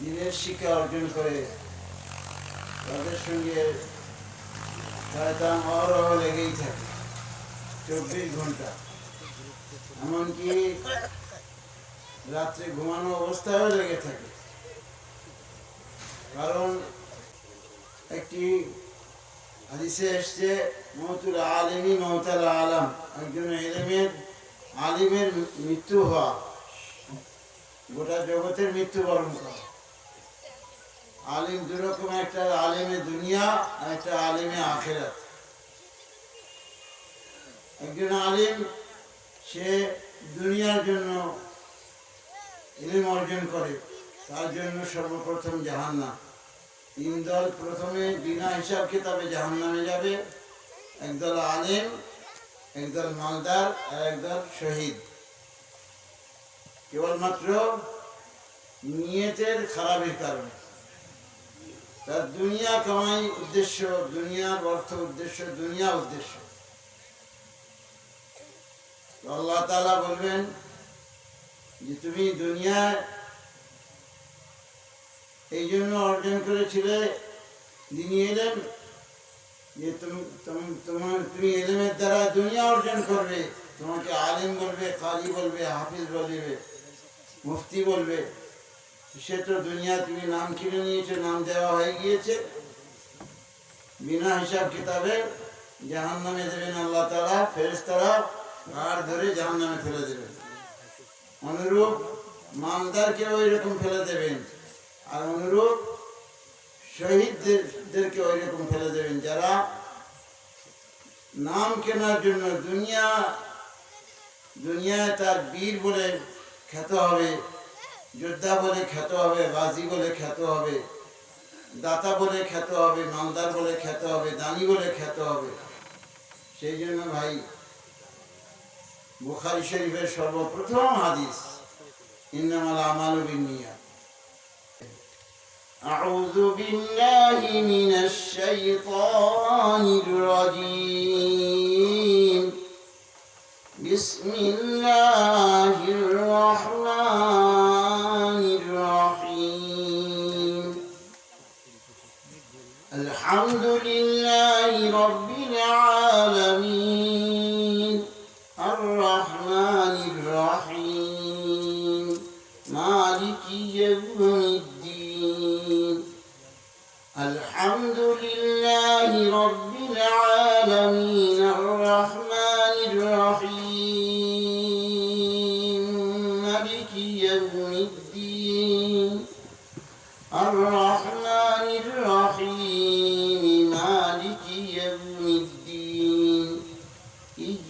দিনের শিক্ষা অর্জন করে তাদের সঙ্গে শয়তান লেগেই থাকে। চব্বিশ ঘণ্টা এমনকি রাত্রে ঘুমানো অবস্থায়ও লেগে থাকে। কারণ একটি হাদিসে এসছে মহতুল আলিমী মহতাল আলম। একজন এলেমের আলিমের মৃত্যু হওয়া। গোটা জগতের মৃত্যুবরণ করা। আলিম দুরকম একটা আলিমে দুনিয়া আর একটা আলিমে আখেরাত। একজন আলিম, সে দুনিয়ার জন্য ইলিম অর্জন করে, তার জন্য সর্বপ্রথম জাহান্নাম। তিন দল প্রথমে বিনা হিসাব কিতাবে জাহান্নামে যাবে। একদল আলিম, একদল মালদার আর একদল শহীদ। কেবলমাত্র নিয়তের খারাপের কারণে। তার দুনিয়া কামাই উদ্দেশ্য, দুনিয়ার অর্থ উদ্দেশ্য, দুনিয়া উদ্দেশ্য। আল্লাহ তাআলা বলবেন যে তুমি দুনিয়ায় এই জন্য অর্জন করেছিলে, যিনি এলেন, যে তুমি- তোমার, তুমি এলেমের দ্বারা দুনিয়া অর্জন করবে। তোমাকে আলিম বলবে কাজী বলবে, হাফিজ বলবে, মুফতি বলবে। সে তো দুনিয়া তুমি নাম কিনে নিয়েছে, নাম দেওয়া হয়ে গিয়েছে। বিনা হিসাব কিতাবে জাহান নামে দেবেন আল্লাহ তারা ফেরেস্তারা আর ধরে জাহান নামে ফেলে দেবেন। অনুরূপ মালদারকে ওই রকম ফেলে দেবেন, আর অনুরূপ শহীদদেরকে ওই রকম ফেলে দেবেন, যারা নাম কেনার জন্য দুনিয়া, দুনিয়ায় তার বীর বলে খ্যাত হবে। যোদ্ধা বলে খ্যাত হবে গাজী বলে খ্যাত হবে দাতা বলে খ্যাত হবে মালদার বলে খ্যাত হবে দানি বলে খ্যাত হবে সেই জন্য ভাই বুখারি শরীফের সর্বপ্রথম হাদিস ইন্নামাল আমালু বিন্নিয়াত أعوذ بالله من الشيطان الرجيم بسم الله الحمد لله رب العالمين. الرحمن الرحيم. مالك يوم الدين. الحمد لله رب العالمين. الرحمن الرحيم. مالك يوم الدين. الرحمن الرحيم.